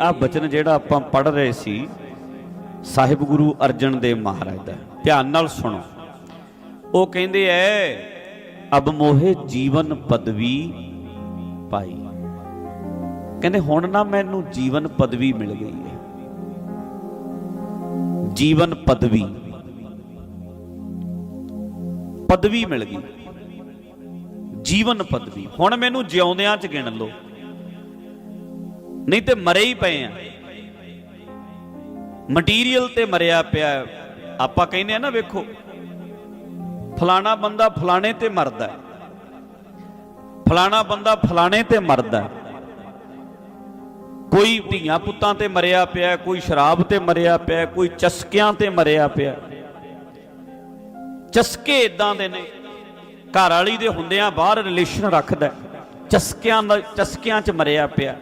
ਆ ਬਚਨ ਜਿਹੜਾ ਆਪਾਂ ਪੜ ਰਹੇ ਸੀ, ਸਾਹਿਬ ਗੁਰੂ ਅਰਜਨ ਦੇਵ ਮਹਾਰਾਜ ਦਾ। ਧਿਆਨ ਨਾਲ ਸੁਣੋ। ਉਹ ਕਹਿੰਦੇ ਐ, ਅਬ ਮੋਹੇ ਜੀਵਨ ਪਦਵੀ ਪਾਈ। ਕਹਿੰਦੇ, ਹੁਣ ਨਾ ਮੈਨੂੰ ਜੀਵਨ ਪਦਵੀ ਮਿਲ ਗਈ ਹੈ ਜੀਵਨ ਪਦਵੀ। ਪਦਵੀ ਮਿਲ ਗਈ। ਜੀਵਨ ਪਦਵੀ। ਹੁਣ ਮੈਨੂੰ ਜਿਉਂਦਿਆਂ ਚ ਗਿਣ ਲਓ। ਨਹੀਂ ਤੇ ਮਰੇ ਹੀ ਪਏ ਆ। ਮਟੀਰੀਅਲ ਤੇ ਮਰਿਆ ਪਿਆ ਆਪਾਂ ਕਹਿੰਦੇ ਆ ਨਾ, ਵੇਖੋ, ਫਲਾਣਾ ਬੰਦਾ ਫਲਾਣੇ ਤੇ ਮਰਦਾ ਫਲਾਣਾ ਬੰਦਾ ਫਲਾਣੇ ਤੇ ਮਰਦਾ ਕੋਈ ਧੀਆਂ ਪੁੱਤਾਂ ਤੇ ਮਰਿਆ ਪਿਆ ਕੋਈ ਸ਼ਰਾਬ ਤੇ ਮਰਿਆ ਪਿਆ ਕੋਈ ਚਸਕਿਆਂ ਤੇ ਮਰਿਆ ਪਿਆ ਚਸਕੇ ਇਦਾਂ ਦੇ ਨੇ, ਘਰ ਵਾਲੀ ਦੇ ਹੁੰਦਿਆਂ ਬਾਹਰ ਰਿਲੇਸ਼ਨ ਰੱਖਦਾ ਚਸਕਿਆਂ ਦਾ ਚਸਕਿਆਂ 'ਚ ਮਰਿਆ ਪਿਆ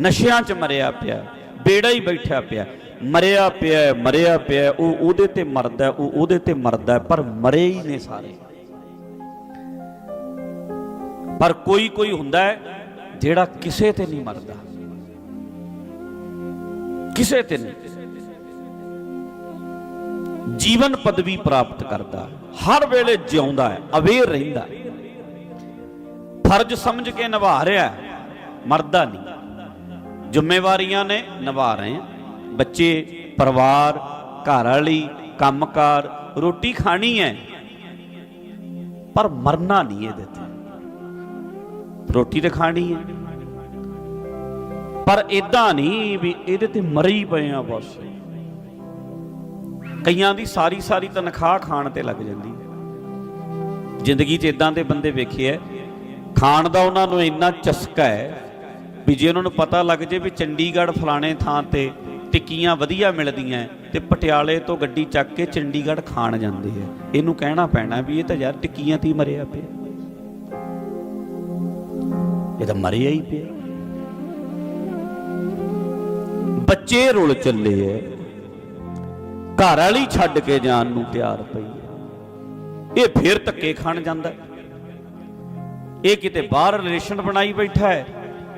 ਨਸ਼ਿਆਂ 'ਚ ਮਰਿਆ ਪਿਆ, ਬੇੜਾ ਹੀ ਬੈਠਾ ਪਿਆ। ਮਰਿਆ ਪਿਆ ਮਰਿਆ ਪਿਆ, ਉਹ ਉਹਦੇ ਤੇ ਮਰਦਾ, ਉਹ ਉਹਦੇ ਤੇ ਮਰਦਾ, ਪਰ ਮਰੇ ਹੀ ਨੇ ਸਾਰੇ। ਪਰ ਕੋਈ ਕੋਈ ਹੁੰਦਾ ਹੈ ਜਿਹੜਾ ਕਿਸੇ ਤੇ ਨਹੀਂ ਮਰਦਾ। ਕਿਸੇ ਤੇ ਨਹੀਂ। ਜੀਵਨ ਪਦਵੀ ਪ੍ਰਾਪਤ ਕਰਦਾ, ਹਰ ਵੇਲੇ ਜਿਉਂਦਾ ਹੈ ਅਵੇਅਰ ਰਹਿੰਦਾ ਫਰਜ਼ ਸਮਝ ਕੇ ਨਿਭਾ ਰਿਹਾ ਮਰਦਾ ਨਹੀਂ। ਜ਼ਿੰਮੇਵਾਰੀਆਂ ਨੇ, ਨਿਭਾ ਰਹੇ ਹਾਂ। ਬੱਚੇ, ਪਰਿਵਾਰ, ਘਰ ਵਾਲੀ, ਕੰਮਕਾਰ, ਰੋਟੀ ਖਾਣੀ ਹੈ, ਪਰ ਮਰਨਾ ਨਹੀਂ ਇਹਦੇ ਤੇ। ਰੋਟੀ ਤੇ ਖਾਣੀ ਹੈ। ਪਰ ਇਦਾਂ ਨਹੀਂ ਵੀ ਇਹਦੇ ਤੇ ਮਰੀ ਹੀ ਪਏ ਆ ਬਸ। ਕਈਆਂ ਦੀ ਸਾਰੀ ਸਾਰੀ ਤਨਖਾਹ ਖਾਣ ਤੇ ਲੱਗ ਜਾਂਦੀ ਜ਼ਿੰਦਗੀ 'ਚ ਇਦਾਂ ਦੇ ਬੰਦੇ ਵੇਖੇ ਐ ਖਾਣ ਦਾ ਉਹਨਾਂ ਨੂੰ ਇੰਨਾ ਚਸਕਾ ਹੈ ਵੀ ਜੇ ਉਹਨਾਂ ਨੂੰ ਪਤਾ ਲੱਗ ਜੇ ਵੀ ਚੰਡੀਗੜ੍ਹ ਫਲਾਣੇ ਥਾਂ ਤੇ ਟਿੱਕੀਆਂ ਵਧੀਆ ਮਿਲਦੀਆਂ ਤੇ ਪਟਿਆਲੇ ਤੋਂ ਗੱਡੀ ਚੱਕ ਕੇ ਚੰਡੀਗੜ੍ਹ ਖਾਣ ਜਾਂਦੇ ਆ ਇਹਨੂੰ ਕਹਿਣਾ ਪੈਣਾ ਵੀ ਇਹ ਤਾਂ ਯਾਰ ਟਿੱਕੀਆਂ ਤੇ ਮਰਿਆ ਪਿਆ। ਇਹ ਤਾਂ ਮਰਿਆ ਹੀ ਪਿਆ। ਬੱਚੇ ਰੁਲ ਚੱਲੇ ਐ ਘਰ ਵਾਲੀ ਛੱਡ ਕੇ ਜਾਣ ਨੂੰ ਤਿਆਰ ਪਈ ਇਹ ਫੇਰ ਧੱਕੇ ਖਾਣ ਜਾਂਦਾ ਇਹ ਕਿਤੇ ਬਾਹਰ ਰਿਲੇਸ਼ਨ ਬਣਾਈ ਬੈਠਾ ਹੈ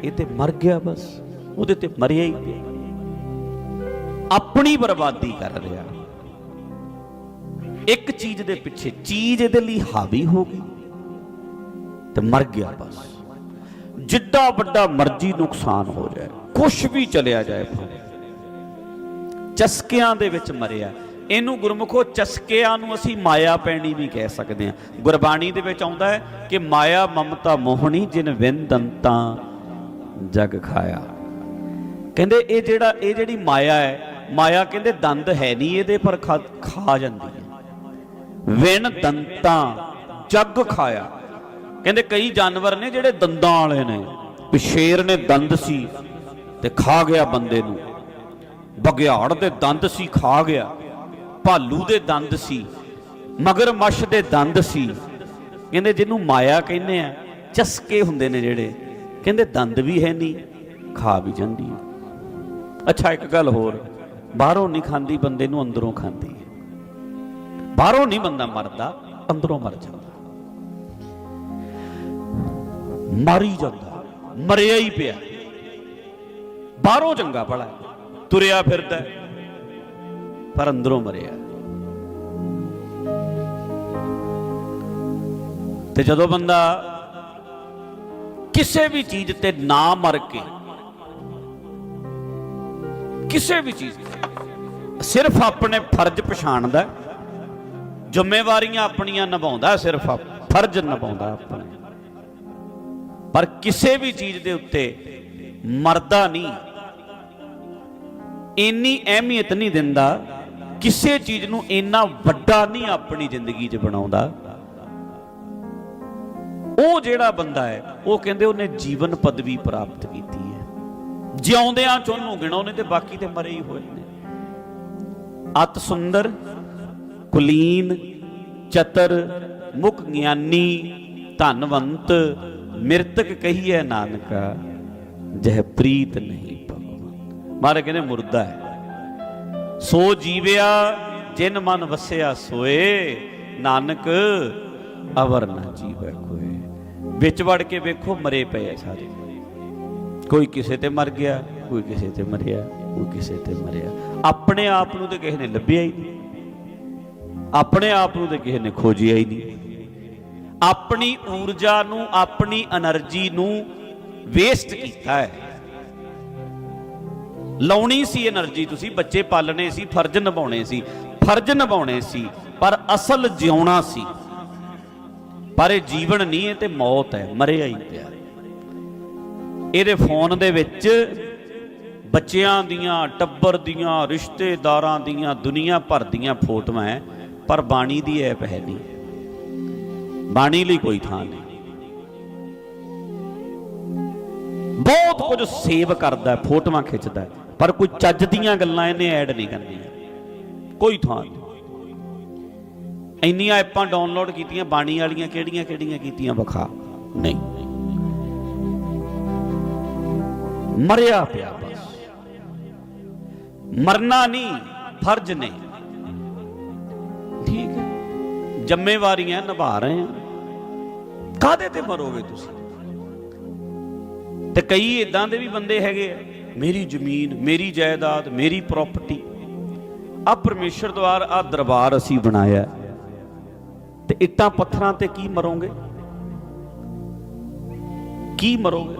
ਇਹ ਤੇ ਮਰ ਗਿਆ ਬਸ, ਉਹਦੇ ਤੇ ਮਰਿਆ ਹੀ ਪਿਆ। ਆਪਣੀ ਬਰਬਾਦੀ ਕਰ ਰਿਹਾ। ਇੱਕ ਚੀਜ਼ ਦੇ ਪਿੱਛੇ ਚੀਜ਼ ਇਹਦੇ ਲਈ ਹਾਵੀ ਹੋ ਗਈ ਤੇ ਮਰ ਗਿਆ ਬਸ। ਜਿੱਡਾ ਵੱਡਾ ਮਰਜ਼ੀ ਨੁਕਸਾਨ ਹੋ ਜਾਏ ਕੁਝ ਵੀ ਚਲਿਆ ਜਾਏ ਭਾਵੇਂ। ਚਸਕਿਆਂ ਦੇ ਵਿੱਚ ਮਰਿਆ। ਇਹਨੂੰ ਗੁਰਮੁਖੋ ਚਸਕਿਆਂ ਨੂੰ ਅਸੀਂ ਮਾਇਆ ਪੈਣੀ ਵੀ ਕਹਿ ਸਕਦੇ ਹਾਂ। ਗੁਰਬਾਣੀ ਦੇ ਵਿੱਚ ਆਉਂਦਾ ਹੈ ਕਿ ਮਾਇਆ ਮਮਤਾ ਮੋਹਣੀ ਜਿਨ ਵਿੰਦੰਤਾ ਜਗ ਖਾਇਆ। ਕਹਿੰਦੇ ਇਹ ਜਿਹੜਾ, ਇਹ ਜਿਹੜੀ ਮਾਇਆ ਹੈ, ਮਾਇਆ ਕਹਿੰਦੇ ਦੰਦ ਹੈ ਨਹੀਂ, ਇਹਦੇ ਪਰ ਖਾ ਜਾਂਦੀ ਹੈ। ਵਿਣ ਦੰਤਾਂ ਜਗ ਖਾਇਆ। ਕਹਿੰਦੇ ਕਈ ਜਾਨਵਰ ਨੇ ਜਿਹੜੇ ਦੰਦਾਂ ਵਾਲੇ ਨੇ, ਵੀ ਸ਼ੇਰ ਨੇ ਦੰਦ ਸੀ ਤੇ ਖਾ ਗਿਆ ਬੰਦੇ ਨੂੰ। ਬਗਿਆੜ ਦੇ ਦੰਦ ਸੀ, ਖਾ ਗਿਆ। ਭਾਲੂ ਦੇ ਦੰਦ ਸੀ, ਮਗਰਮੱਛ ਦੇ ਦੰਦ ਸੀ। ਕਹਿੰਦੇ ਜਿਹਨੂੰ ਮਾਇਆ ਕਹਿੰਦੇ ਆ, ਚਸਕੇ ਹੁੰਦੇ ਨੇ ਜਿਹੜੇ। ਕਹਿੰਦੇ ਦੰਦ ਵੀ ਹੈ ਨਹੀਂ, ਖਾ ਵੀ ਜਾਂਦੀ ਹੈ। ਅੱਛਾ, ਇੱਕ ਗੱਲ ਹੋਰ, ਬਾਹਰੋਂ ਨਹੀਂ ਖਾਂਦੀ ਬੰਦੇ ਨੂੰ, ਅੰਦਰੋਂ ਖਾਂਦੀ ਹੈ। ਬਾਹਰੋਂ ਨਹੀਂ ਬੰਦਾ ਮਰਦਾ, ਅੰਦਰੋਂ ਮਰ ਜਾਂਦਾ। ਮਰੀ ਜਾਂਦਾ, ਮਰਿਆ ਹੀ ਪਿਆ। ਬਾਹਰੋਂ ਚੰਗਾ ਭਲਾ ਤੁਰਿਆ ਫਿਰਦਾ ਪਰ ਅੰਦਰੋਂ ਮਰਿਆ। ਤੇ ਜਦੋਂ ਬੰਦਾ ਕਿਸੇ ਵੀ ਚੀਜ਼ ਤੇ ਨਾ ਮਰ ਕੇ। ਕਿਸੇ ਵੀ ਚੀਜ਼ ਸਿਰਫ ਆਪਣੇ ਫਰਜ਼ ਪਛਾਣਦਾ। ਜ਼ਿੰਮੇਵਾਰੀਆਂ ਆਪਣੀਆਂ ਨਿਭਾਉਂਦਾ, ਸਿਰਫ ਫਰਜ਼ ਨਿਭਾਉਂਦਾ ਆਪਣੇ। ਪਰ ਕਿਸੇ ਵੀ ਚੀਜ਼ ਦੇ ਉੱਤੇ ਮਰਦਾ ਨਹੀਂ। ਇੰਨੀ ਅਹਿਮੀਅਤ ਨਹੀਂ ਦਿੰਦਾ, ਕਿਸੇ ਚੀਜ਼ ਨੂੰ ਇੰਨਾ ਵੱਡਾ ਨਹੀਂ ਆਪਣੀ ਜ਼ਿੰਦਗੀ 'ਚ ਬਣਾਉਂਦਾ। ਉਹ ਜਿਹੜਾ ਬੰਦਾ ਹੈ, ਉਹ ਕਹਿੰਦੇ ਉਹਨੇ ਜੀਵਨ ਪਦਵੀ ਪ੍ਰਾਪਤ ਕੀਤੀ ਹੈ। ਜਿਉਂਦਿਆਂ ਚ ਉਹਨੂੰ ਗਿਣਾਉਣੇ ਤੇ ਬਾਕੀ ਤੇ ਮਰੇ ਹੀ ਹੋਏ ਨੇ। ਅਤ ਸੁੰਦਰ, ਕੁਲੀਨ, ਚਤਰ, ਮੁਖ ਗਿਆਨੀ, ਧਨਵੰਤ, ਮਿਰਤਕ ਕਹੀਏ ਨਾਨਕਾ, ਜਹ ਪ੍ਰੀਤ ਨਹੀਂ ਭਗਵਾਨ। ਮਾਰੇ ਕਹਿੰਦੇ ਮੁਰਦਾ ਹੈ। ਸੋ ਜੀਵਿਆ, ਜਿਨ ਮਨ ਵਸਿਆ ਸੋਏ, ਨਾਨਕ ਅਵਰ ਨਾ ਜੀ ਕੋਈ। ਵਿੱਚ ਵੜ ਕੇ ਵੇਖੋ, ਮਰੇ ਪਏ ਆ ਸਾਰੇ। ਕੋਈ ਕਿਸੇ ਤੇ ਮਰ ਗਿਆ, ਕੋਈ ਕਿਸੇ ਤੇ ਮਰਿਆ, ਕੋਈ ਕਿਸੇ ਤੇ ਮਰਿਆ। ਆਪਣੇ ਆਪ ਨੂੰ ਤੇ ਕਿਸੇ ਨੇ ਲੱਭਿਆ ਹੀ ਨਹੀਂ। ਆਪਣੇ ਆਪ ਨੂੰ ਤੇ ਕਿਸੇ ਨੇ ਖੋਜਿਆ ਹੀ ਨਹੀਂ। ਆਪਣੀ ਊਰਜਾ ਨੂੰ, ਆਪਣੀ એનર્ਜੀ ਨੂੰ ਵੇਸਟ ਕੀਤਾ ਹੈ। ਲਾਉਣੀ ਸੀ એનર્ਜੀ ਤੁਸੀਂ, ਬੱਚੇ ਪਾਲਣੇ ਸੀ, ਫਰਜ਼ ਨਿਭਾਉਣੇ ਸੀ। ਫਰਜ਼ ਨਿਭਾਉਣੇ ਸੀ, ਪਰ ਅਸਲ ਜਿਉਣਾ ਸੀ। ਪਰ ਇਹ ਜੀਵਨ ਨਹੀਂ ਹੈ ਤੇ ਮੌਤ ਹੈ, ਮਰਿਆ ਹੀ ਪਿਆ। ਇਹਦੇ ਫੋਨ ਦੇ ਵਿੱਚ ਬੱਚਿਆਂ ਦੀਆਂ, ਟੱਬਰ ਦੀਆਂ, ਰਿਸ਼ਤੇਦਾਰਾਂ ਦੀਆਂ, ਦੁਨੀਆ ਭਰ ਦੀਆਂ ਫੋਟੋਆਂ ਹੈ, ਪਰ ਬਾਣੀ ਦੀ ਐਪ ਹੈ ਨਹੀਂ। ਬਾਣੀ ਲਈ ਕੋਈ ਥਾਂ ਨਹੀਂ। ਬਹੁਤ ਕੁਝ ਸੇਵ ਕਰਦਾ, ਫੋਟੋਆਂ ਖਿੱਚਦਾ, ਪਰ ਕੋਈ ਚੱਜ ਦੀਆਂ ਗੱਲਾਂ ਇਹਨੇ ਐਡ ਨਹੀਂ ਕਰਨੀਆਂ। ਕੋਈ ਥਾਂ ਨਹੀਂ। ਇੰਨੀਆਂ ਐਪਾਂ ਡਾਊਨਲੋਡ ਕੀਤੀਆਂ, ਬਾਣੀ ਵਾਲੀਆਂ ਕਿਹੜੀਆਂ ਕਿਹੜੀਆਂ ਕੀਤੀਆਂ? ਵਿਖਾ। ਨਹੀਂ। ਮਰਿਆ ਪਿਆ ਬਸ। ਮਰਨਾ ਨਹੀਂ ਫਰਜ਼ ਨੇ। ਠੀਕ ਹੈ। ਜ਼ਿੰਮੇਵਾਰੀਆਂ ਨਿਭਾ ਰਹੇ ਆ ਕਾਦੇ ਤੇ ਮਰੋਗੇ ਤੁਸੀਂ? ਤੇ ਕਈ ਇਦਾਂ ਦੇ ਵੀ ਬੰਦੇ ਹੈਗੇ ਆ। ਮੇਰੀ ਜ਼ਮੀਨ, ਮੇਰੀ ਜਾਇਦਾਦ, ਮੇਰੀ ਪ੍ਰਾਪਰਟੀ ਆ ਪਰਮੇਸ਼ਰ ਦੁਆਰ ਆ ਦਰਬਾਰ ਅਸੀਂ ਬਣਾਇਆ। ਤੇ ਇੱਟਾਂ ਪੱਥਰਾਂ ਤੇ ਕੀ ਮਰੋਗੇ? ਕੀ ਮਰੋਗੇ?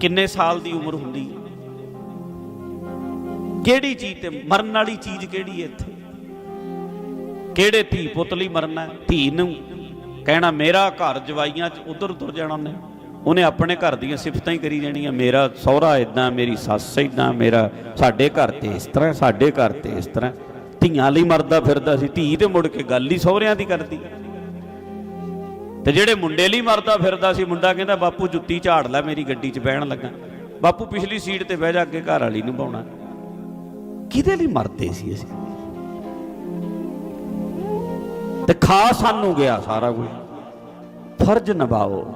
ਕਿੰਨੇ ਸਾਲ ਦੀ ਉਮਰ ਹੁੰਦੀ ਹੈ? ਕਿਹੜੀ ਚੀਜ਼ ਤੇ ਮਰਨ ਵਾਲੀ ਚੀਜ਼ ਕਿਹੜੀ ਹੈ ਇੱਥੇ? ਕਿਹੜੇ ਧੀ ਪੁੱਤ ਲਈ ਮਰਨਾ ਧੀ ਨੂੰ ਕਹਿਣਾ, ਮੇਰਾ ਘਰ ਜਵਾਈਆਂ ਚ ਉਧਰ ਤੁਰ ਜਾਣਾ ਉਹਨੇ। ਉਹਨੇ ਆਪਣੇ ਘਰ ਦੀਆਂ ਸਿਫਤਾਂ ਹੀ ਕਰੀ ਜਾਣੀਆਂ, ਮੇਰਾ ਸਹੁਰਾ ਇਦਾਂ ਮੇਰੀ ਸੱਸ ਇਦਾਂ ਮੇਰਾ, ਸਾਡੇ ਘਰ ਤੇ ਇਸ ਤਰ੍ਹਾਂ, ਸਾਡੇ ਘਰ ਤੇ ਇਸ ਤਰ੍ਹਾਂ। ਧੀਆਂ ਲਈ ਮਰਦਾ ਫਿਰਦਾ ਸੀ, ਧੀ ਤੇ ਮੁੜ ਕੇ ਗੱਲ ਹੀ ਸਹੁਰਿਆਂ ਦੀ ਕਰਦੀ। ਤੇ ਜਿਹੜੇ ਮੁੰਡੇ ਲਈ ਮਰਦਾ ਫਿਰਦਾ ਸੀ, ਮੁੰਡਾ ਕਹਿੰਦਾ, ਬਾਪੂ, ਜੁੱਤੀ ਝਾੜ ਲੈ, ਮੇਰੀ ਗੱਡੀ 'ਚ ਬਹਿਣ ਲੱਗਾ। ਬਾਪੂ, ਪਿਛਲੀ ਸੀਟ ਤੇ ਬਹਿ ਜਾ, ਅੱਗੇ ਘਰ ਵਾਲੀ ਨੂੰ ਪਾਉਣਾ ਕਿਹਦੇ ਲਈ ਮਰਦੇ ਸੀ ਅਸੀਂ? ਤੇ ਖਾ ਸਾਨੂੰ ਗਿਆ ਸਾਰਾ ਕੁਝ। ਫਰਜ਼ ਨਿਭਾਓ।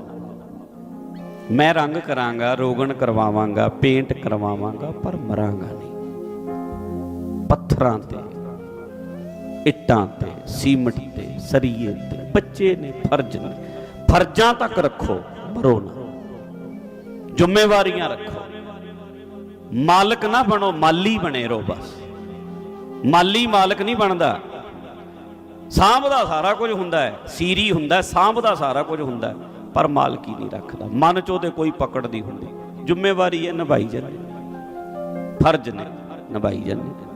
ਮੈਂ ਰੰਗ ਕਰਾਂਗਾ, ਰੋਗਣ ਕਰਵਾਵਾਂਗਾ, ਪੇਂਟ ਕਰਵਾਵਾਂਗਾ, ਪਰ ਮਰਾਂਗਾ ਨਹੀਂ। ਪੱਥਰਾਂ ਤੇ। ਇੱਟਾਂ ਤੇ ਸੀਮਟ ਤੇ ਸਰੀਏ ਤੇ ਬੱਚੇ ਨੇ ਫਰਜ਼ ਨੇ। ਫਰਜ਼ਾਂ ਤੱਕ ਰੱਖੋ ਮਰੋ ਨਾ। ਜ਼ਿੰਮੇਵਾਰੀਆਂ ਰੱਖੋ। ਮਾਲਕ ਨਾ ਬਣੋ ਮਾਲੀ ਬਣੇ ਰਹੋ ਬਸ। ਮਾਲੀ ਮਾਲਕ ਨਹੀਂ ਬਣਦਾ। ਸਾਂਭਦਾ ਸਾਰਾ ਕੁਝ ਹੁੰਦਾ ਹੈ ਸੀਰੀ ਹੁੰਦਾ ਹੈ, ਸਾਂਭਦਾ ਸਾਰਾ ਕੁਝ ਹੁੰਦਾ ਹੈ, ਪਰ ਮਾਲਕੀ ਨਹੀਂ ਰੱਖਦਾ। ਮਨ ਚ ਉਹਦੇ ਕੋਈ ਪਕੜ ਨਹੀਂ ਹੁੰਦੀ। ਜ਼ਿੰਮੇਵਾਰੀ ਹੈ ਨਿਭਾਈ ਜਾਂਦੀ। ਫਰਜ਼ ਨੇ ਨਿਭਾਈ ਜਾਂਦੀ।